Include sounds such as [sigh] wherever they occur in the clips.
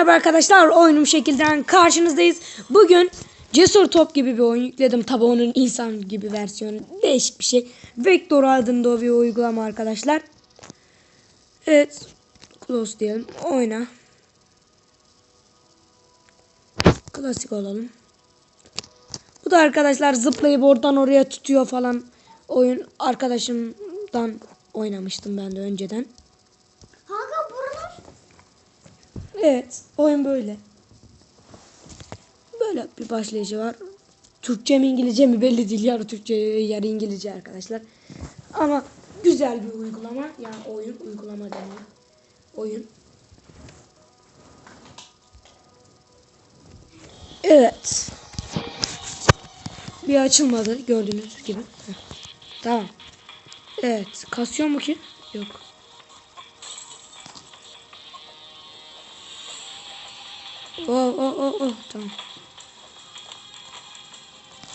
merhaba arkadaşlar. Oyunum şekilden karşınızdayız. Bugün Cesur Top gibi bir oyun yükledim. Tabi onun insan gibi versiyonu. Değişik bir şey. Vector adında o bir uygulama arkadaşlar. Evet. Close diyelim. Oyna. Klasik olalım. Bu da arkadaşlar zıplayıp oradan oraya tutuyor falan. Oyun arkadaşımdan oynamıştım ben de önceden. Evet, oyun böyle. Böyle bir başlayışı var. Türkçe mi İngilizce mi belli değil. Yarı Türkçe yarı İngilizce arkadaşlar. Ama güzel bir uygulama. Yani oyun uygulama deniyor. Oyun. Evet. Bir açılmadı gördüğünüz gibi. Heh. Tamam. Evet. Kasıyor mu ki? Yok. Oh oh oh oh tamam.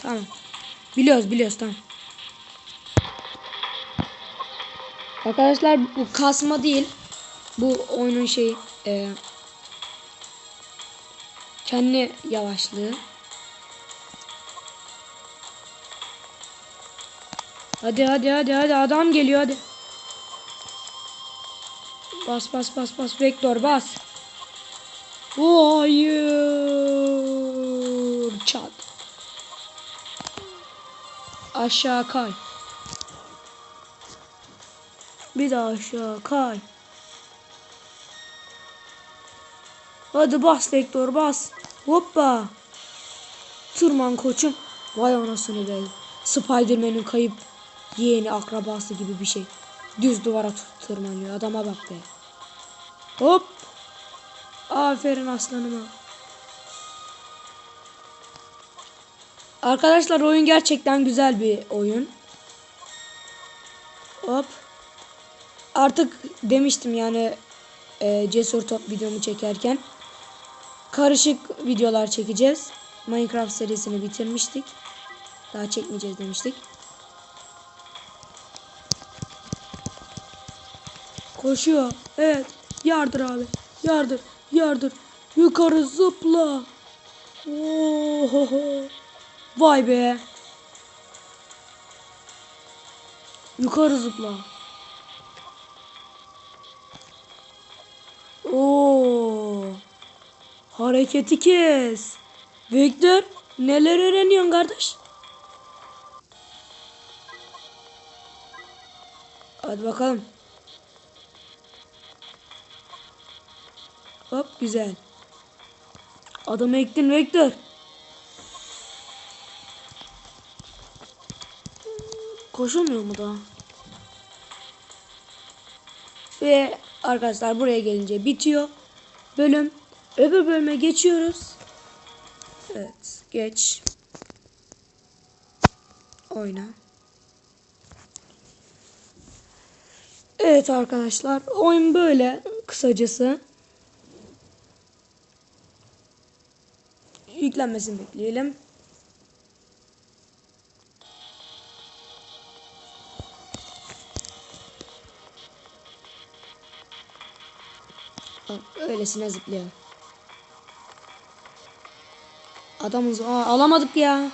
Tamam. Biliyoruz biliyoruz tamam. Arkadaşlar bu kasma değil. Bu oyunun şeyi e, kendi yavaşlığı. Hadi hadi hadi hadi adam geliyor hadi. Bas bas bas bas vektör bas. Hayır. Çat. Aşağı kay. Bir daha aşağı kay. Hadi bas vektör bas. Hoppa. Tırman koçum. Vay anasını be. Spiderman'in kayıp yeğeni akrabası gibi bir şey. Düz duvara tırmanıyor. Adama bak be. Hop. Aferin aslanıma. Arkadaşlar oyun gerçekten güzel bir oyun. Hop. Artık demiştim yani e, cesur top videomu çekerken karışık videolar çekeceğiz. Minecraft serisini bitirmiştik. Daha çekmeyeceğiz demiştik. Koşuyor. Evet. Yardır abi. Yardır. Yardır. Yukarı zıpla. Ohoho. Vay be. Yukarı zıpla. Oo. Hareketi kes. Victor neler öğreniyorsun kardeş? Hadi bakalım. Hop güzel. Adamı ektin Vektör. Koşamıyor mu daha? Ve arkadaşlar buraya gelince bitiyor. Bölüm. Öbür bölüme geçiyoruz. Evet. Geç. Oyna. Evet arkadaşlar. Oyun böyle kısacası. Yüklenmesini bekleyelim. Öylesine zıplıyor. Adamız Aa, alamadık ya.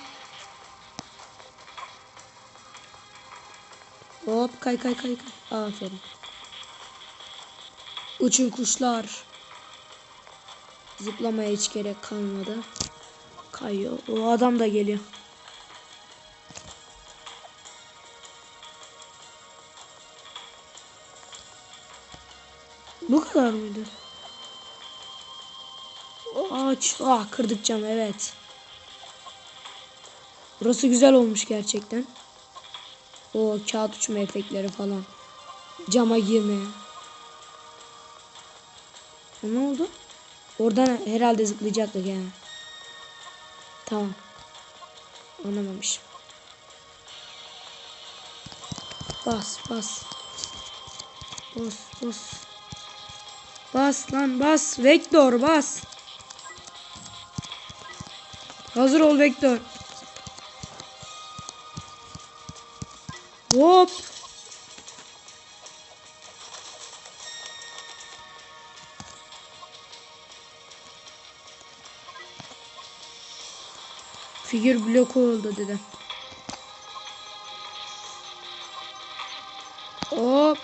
Hop kay kay kay kay. Aferin. Uçun kuşlar. Zıplamaya hiç gerek kalmadı. Kayıyor. O adam da geliyor. Bu kadar mıydı? Ağaç. Ah kırdık camı evet. Burası güzel olmuş gerçekten. O kağıt uçma efektleri falan. Cama girme. Ne oldu? Oradan herhalde zıplayacaktık yani. Tamam. Anlamamışım. Bas bas. Bas bas. Bas lan bas. Vektör bas. Hazır ol Vektör. Hop. Figür bloku oldu dedi. Hop.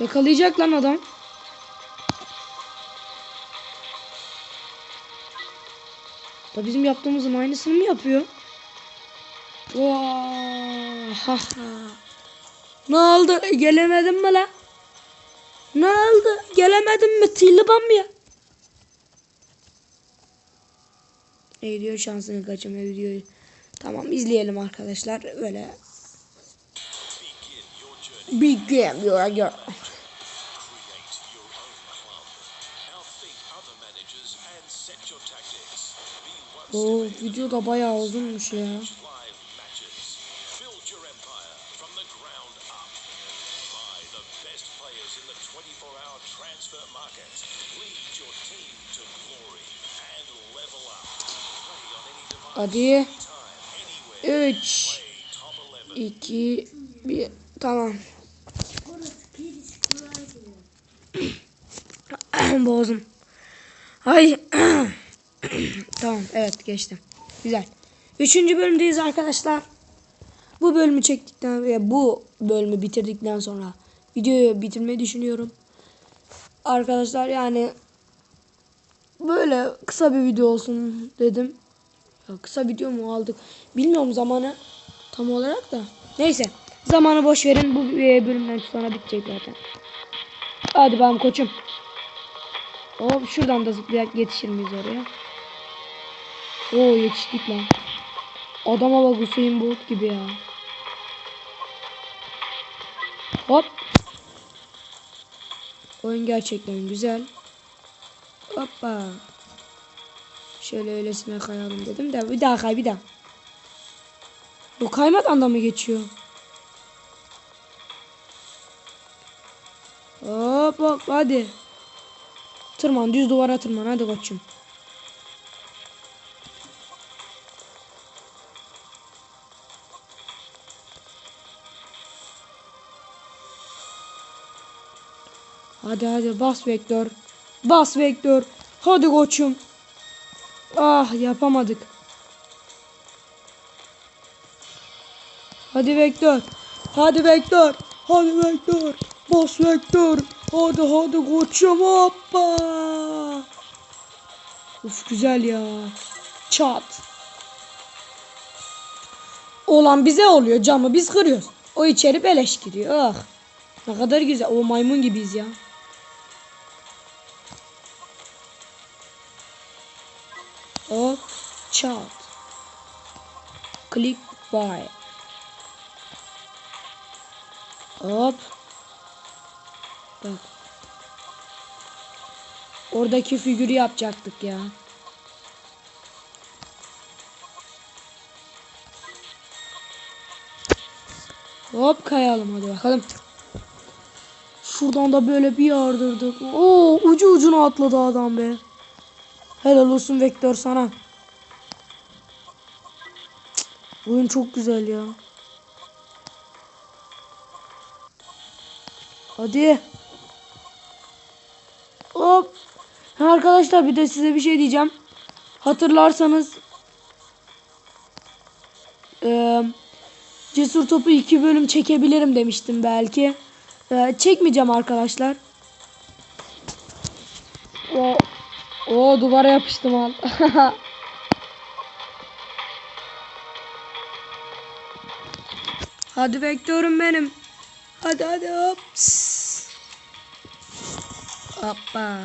Yakalayacak lan adam. Da bizim yaptığımızın aynısını mı yapıyor? Vaa! Ne oldu? Gelemedin mi la? Ne oldu? Gelemedin mi? Tilibam ya. Ne diyor şansını kaçırma videoyu. Tamam izleyelim arkadaşlar. Böyle Big game your girl. Create your own club. Outthink other managers and set your tactics. Be one O video da bayağı uzunmuş ya. Hadi. anytime, anywhere. 3 Play top 11. 2 1 Tamam. [clears throat] Boğazım. Ay. [clears throat] tamam evet geçtim. Güzel. Üçüncü bölümdeyiz arkadaşlar. Bu bölümü çektikten ve bu bölümü bitirdikten sonra videoyu bitirmeyi düşünüyorum. Arkadaşlar yani böyle kısa bir video olsun dedim. Ya kısa video mu aldık? Bilmiyorum zamanı tam olarak da. Neyse. Zamanı boş verin. Bu e, bölümden sonra bitecek zaten. Hadi bakalım koçum. Hop şuradan da zıplayarak yetişir miyiz oraya? Oo yetiştik lan. Adama bak Hüseyin Bolt gibi ya. Hop. Oyun gerçekten güzel. Hoppa. Şöyle öylesine kayalım dedim de bir daha kay bir daha. Bu kaymadan da mı geçiyor? Hop hop hadi. Tırman düz duvara tırman hadi koçum. Hadi hadi bas vektör. Bas vektör. Hadi koçum. Ah yapamadık. Hadi vektör. Hadi vektör. Hadi vektör. Bas vektör. Hadi hadi koçum hoppa. Uf güzel ya. Çat. Olan bize oluyor camı biz kırıyoruz. O içeri beleş giriyor. Ah. Ne kadar güzel. O maymun gibiyiz ya. Hop. Çat. Click buy. Hop. Bak. Oradaki figürü yapacaktık ya. Hop kayalım hadi bakalım. Şuradan da böyle bir yardırdık. Oo ucu ucuna atladı adam be. Helal olsun vektör sana. Cık, Oyun çok güzel ya. Hadi. Hop. Arkadaşlar bir de size bir şey diyeceğim. Hatırlarsanız eee Cesur Topu iki bölüm çekebilirim demiştim belki. Eee, çekmeyeceğim arkadaşlar. O o duvara yapıştım al. [laughs] hadi vektörüm benim. Hadi hadi hop. Hoppa.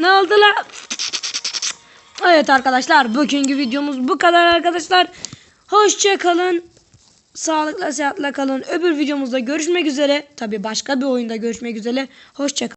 Ne oldu la? Evet arkadaşlar bugünkü videomuz bu kadar arkadaşlar. Hoşça kalın. Sağlıkla sıhhatle kalın. Öbür videomuzda görüşmek üzere. Tabi başka bir oyunda görüşmek üzere. Hoşça kalın.